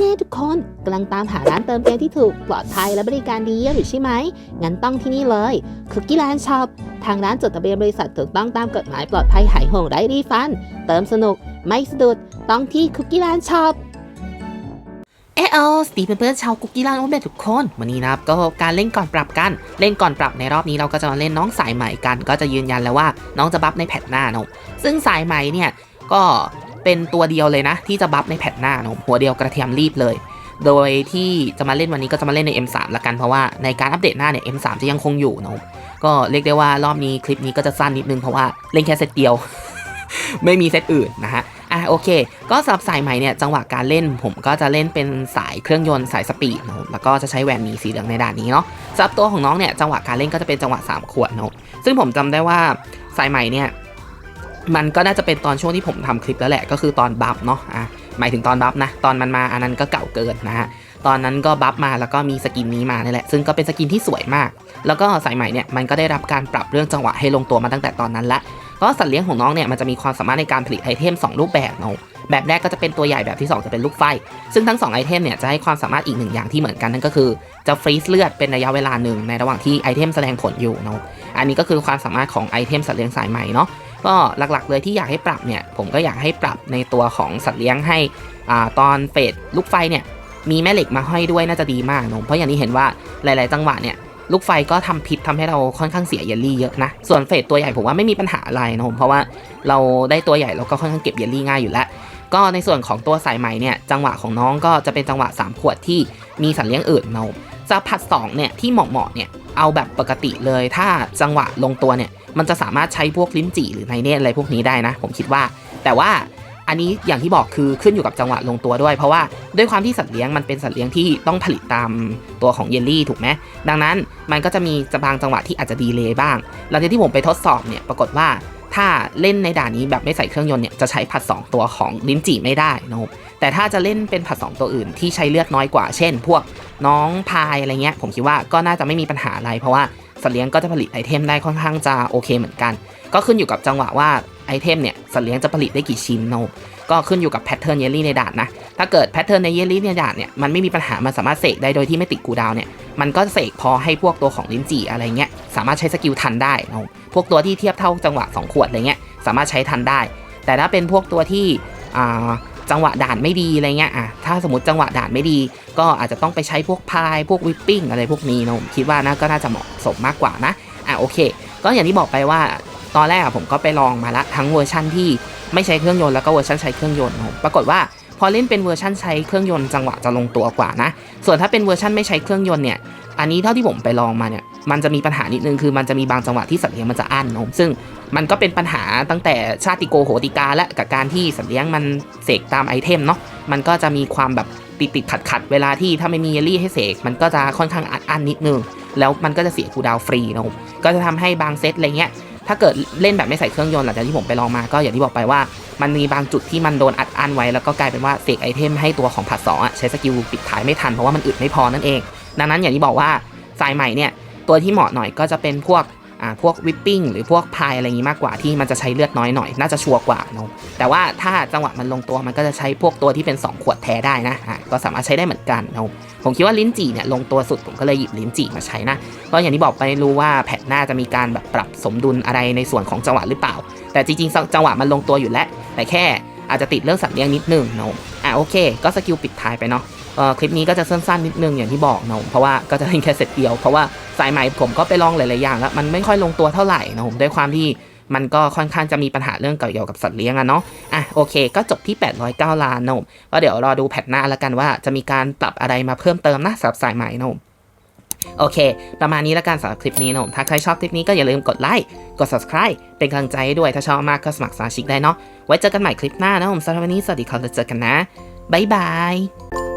แน่ๆทุกคนกำลังตามหาร้านเติมเกมที่ถูกปลอดภัยและบริการดีเยี่ยมอยู่ใช่ไหม งั้นต้องที่นี่เลยคุกกี้แลนด์ช็อปทางร้านจดทะเบียนบริษัทถูกต้องตามกฎหมายปลอดภัยหายห่วงไร้รีฟัน เติมสนุก ไม่สะดุดต้องที่คุกกี้แลนด์ช็อปเออเอาสตีเพื่อนๆชาวคุกกี้ร้านโอเบทุกคนวันนี้นะครับก็การเล่นก่อนปรับกัน เล่นก่อนปรับในรอบนี้เราก็จะมาเล่นน้องสายใหม่กัน ก็จะยืนยันแล้วว่าน้องจะบัฟในแพทหน้าเนอะซึ่งสายใหม่เนี่ยก็ เป็นตัวเดียวเลยนะ ที่จะบัฟในแพทหน้าเนอะหัวเดียวกระเทียมรีบเลย โดยที่จะมาเล่นวันนี้ก็จะมาเล่นใน M3 ละกันเพราะว่าในการอัปเดตหน้าเนี่ย M3 จะยังคงอยู่เนอะก็เรียกได้ว่ารอบนี้คลิปนี้ก็จะสั้นนิดนึงเพราะว่าเล่นแค่เซตเดียว ไม่มีเซตอื่นนะฮะอะโอเค ก็สำหรับสายใหม่เนี่ยจังหวะการเล่นผมก็จะเล่นเป็นสายเครื่องยนต์สายสปีดเนอะแล้วก็จะใช้แหวนหมีสีเหลืองในด่านนี้เนาะสำหรับตัวของน้องเนี่ยจังหวะการเล่นก็จะเป็นจังหวะ 3 ขวดเนอะซึ่งผมจำได้ว่าสายใหม่เนี่ย มันก็น่าจะเป็นตอนช่วงที่ผมทำคลิปแล้วแหละ ก็คือตอนบัฟเนาะอะหมายถึงตอนบัฟนะ ตอนมันมาอันนั้นก็เก่าเกินนะฮะตอนนั้นก็บัฟมาแล้วก็มีสกินนี้มานี่แหละ ซึ่งก็เป็นสกินที่สวยมาก แล้วก็สายใหม่เนี่ยมันก็ได้รับการปรับเรื่องจังหวะให้ลงตัวมาตั้งแต่ตอนนั้นละ ก็สัตว์เลี้ยงของน้องเนี่ยมันจะมีความสามารถในการผลิตไอเทม 2 รูปแบบเนาะแบบแรกก็จะเป็นตัวใหญ่แบบที่ 2 จะเป็นลูกไฟ ซึ่งทั้ง 2 ไอเทมเนี่ยจะให้ความสามารถอีกหนึ่งอย่างที่เหมือนกันนั่นก็คือจะฟรีซเลือดเป็นระยะเวลาหนึ่งในระหว่างที่ไอเทมแสดงผลอยู่เนาะอันนี้ก็คือความสามารถของไอเทมสัตว์เลี้ยงสายใหม่เนาะก็หลักๆเลยที่อยากให้ปรับเนี่ยผมก็อยากให้ปรับในตัวของสัตว์เลี้ยงให้อ่าตอนเฟสลูกไฟเนี่ยมีแม่เหล็กมาห้อยด้วยน่าจะดีมากเนาะเพราะอย่างที่เห็นว่าหลาย ๆ จังหวะเนี่ย ลูกไฟก็ทำพิษทำให้เราค่อนข้างเสียเยลลี่เยอะนะ ส่วนเฟสตัวใหญ่ผมว่าไม่มีปัญหาอะไรนะผมเพราะว่าเราได้ตัวใหญ่เราก็ค่อนข้างเก็บเยลลี่ง่ายอยู่แล้วก็ในส่วนของตัวสายใหม่เนี่ยจังหวะของน้องก็จะเป็นจังหวะ 3 ขวดที่มีสัตว์เลี้ยงอื่นเนาะจะผัด2เนี่ยที่เหมาะๆเนี่ยเอาแบบปกติเลย ถ้าจังหวะลงตัวเนี่ยมันจะสามารถใช้พวกลิ้นจี่หรือไนเนตอะไรพวกนี้ได้นะ ผมคิดว่า แต่ว่า อันนี้อย่างที่บอกคือขึ้นอยู่กับจังหวะลงตัวด้วย เพราะว่าด้วยความที่สัตว์เลี้ยงมันเป็นสัตว์เลี้ยงที่ต้องผลิตตามตัวของเยลลี่ถูกไหมดังนั้นมันก็จะมีจะบางจังหวะที่อาจจะดีเลย์บ้าง หลังจากที่ผมไปทดสอบเนี่ยปรากฏว่าถ้าเล่นในด่านนี้แบบไม่ใส่เครื่องยนต์เนี่ยจะใช้ผัด 2 ตัวของลิ้นจี่ไม่ได้นะครับแต่ถ้าจะเล่นเป็นผัด 2 ตัวอื่นที่ใช้เลือดน้อยกว่า เช่น พวกน้องพายอะไรเงี้ยผมคิดว่าก็น่าจะไม่มีปัญหาอะไร เพราะว่าสัตว์เลี้ยงก็จะผลิตไอเทมได้ค่อนข้างจะโอเคเหมือนกัน ก็ขึ้นอยู่กับจังหวะว่า ไอเทมเนี่ยสัตว์เลี้ยงจะผลิตได้กี่ชิ้นนะครับก็ขึ้นอยู่กับแพทเทิร์นเยลลี่ในด่านนะ ถ้าเกิดแพทเทิร์นในเยลลี่ในด่านเนี่ยมันไม่มีปัญหา มันสามารถเสกได้โดยที่ไม่ติดกูดาวเนี่ย มันก็เสกพอให้พวกตัวของลิ้นจี่อะไรเงี้ยสามารถใช้สกิลทันได้นะครับพวกตัวที่เทียบเท่าจังหวะ 2 ขวดอะไรเงี้ยสามารถใช้ทันได้ แต่ถ้าเป็นพวกตัวที่อ่าจังหวะด่านไม่ดีอะไรเงี้ยอะถ้าสมมติจังหวะด่านไม่ดี ก็อาจจะต้องไปใช้พวกพายพวกวิปปิ้งอะไรพวกนี้นะผมคิดว่าน่าก็น่าจะเหมาะสมมากกว่านะอะโอเค ก็อย่างที่บอกไปว่า ตอนแรกอะผมก็ไปลองมาละทั้งเวอร์ชั่นที่ไม่ใช้เครื่องยนต์แล้วก็เวอร์ชันใช้เครื่องยนต์นะครับปรากฏว่าพอเล่นเป็นเวอร์ชันใช้เครื่องยนต์จังหวะจะลงตัวกว่านะ ส่วนถ้าเป็นเวอร์ชันไม่ใช้เครื่องยนต์เนี่ย อันนี้เท่าที่ผมไปลองมาเนี่ย มันจะมีปัญหานิดนึงคือมันจะมีบางจังหวะที่สัตว์เลี้ยงมันจะอั้นนะซึ่งมันก็เป็นปัญหาตั้งแต่ชาติโกโหติกาและกับการที่สัตว์เลี้ยงมันเสกตามไอเทมเนาะ มันก็จะมีความแบบติดติดขัดขัดเวลาที่ถ้าไม่มีเยลลี่ให้เสกมันก็จะค่อนข้างอัดอั้นนิดนึง แล้วมันก็จะเสียคูดาวฟรีนะครับก็จะทำให้บางเซตอะไรเงี้ย ถ้าเกิดเล่นแบบไม่ใส่เครื่องยนต์หลังจากที่ผมไปลองมาก็อย่างที่บอกไปว่า มันมีบางจุดที่มันโดนอัดอั้นไว้แล้วก็กลายเป็นว่าเสกไอเทมให้ตัวของผัดสองอะใช้สกิลปิดท้ายไม่ทันเพราะว่ามันอึดไม่พอนั่นเอง ดังนั้นอย่างที่บอกว่าสายใหม่เนี่ยตัวที่เหมาะหน่อยก็จะเป็นพวกอ่าพวกวิปปิ้งหรือพวกพายอะไรอย่างนี้มากกว่าที่มันจะใช้เลือดน้อยหน่อยน่าจะชัวร์กว่าเนอะแต่ว่าถ้าจังหวะมันลงตัวมันก็จะใช้พวกตัวที่เป็น 2 ขวดแท้ได้นะอะก็สามารถใช้ได้เหมือนกันเนอะ ผมคิดว่าลิ้นจี่เนี่ยลงตัวสุดผมก็เลยหยิบลิ้นจี่มาใช้นะก็อย่างที่บอกไปรู้ว่าแพทหน้าจะมีการแบบปรับสมดุลอะไรในส่วนของจังหวะหรือเปล่า แต่จริงๆจังหวะมันลงตัวอยู่แล้ว แต่แค่อาจจะติดเรื่องสัตว์เลี้ยงนิดนึงนะอะโอเค ก็สกิลปิดท้ายไปเนาะเอ่อคลิปนี้ก็จะสั้นๆนิดนึงอย่างที่บอกเนาะเพราะว่าก็จะเล่นแค่เซตเดียวเพราะว่าสายใหม่ผมก็ไปลองหลายๆอย่างแล้วมันไม่ค่อยลงตัวเท่าไหร่นะผมด้วยความที่ มันก็ค่อนข้างจะมีปัญหาเรื่องเกี่ยวกับสัตว์เลี้ยงอะเนาะอะโอเค ก็จบที่ 809 ล้านนมก็เดี๋ยวรอดูแพทหน้าแล้วกันว่าจะมีการปรับอะไรมาเพิ่มเติมนะสำหรับสายใหม่นมโอเค ประมาณนี้แล้วกันสำหรับคลิปนี้นะผมถ้าใครชอบคลิปนี้ก็อย่าลืมกดไลค์ กด subscribe เป็นกำลังใจให้ด้วย ถ้าชอบมากก็สมัครสมาชิกได้เนาะ ไว้เจอกันใหม่คลิปหน้านะผมสำหรับวันนี้ สวัสดีครับแล้วเจอกันนะ บ๊ายบาย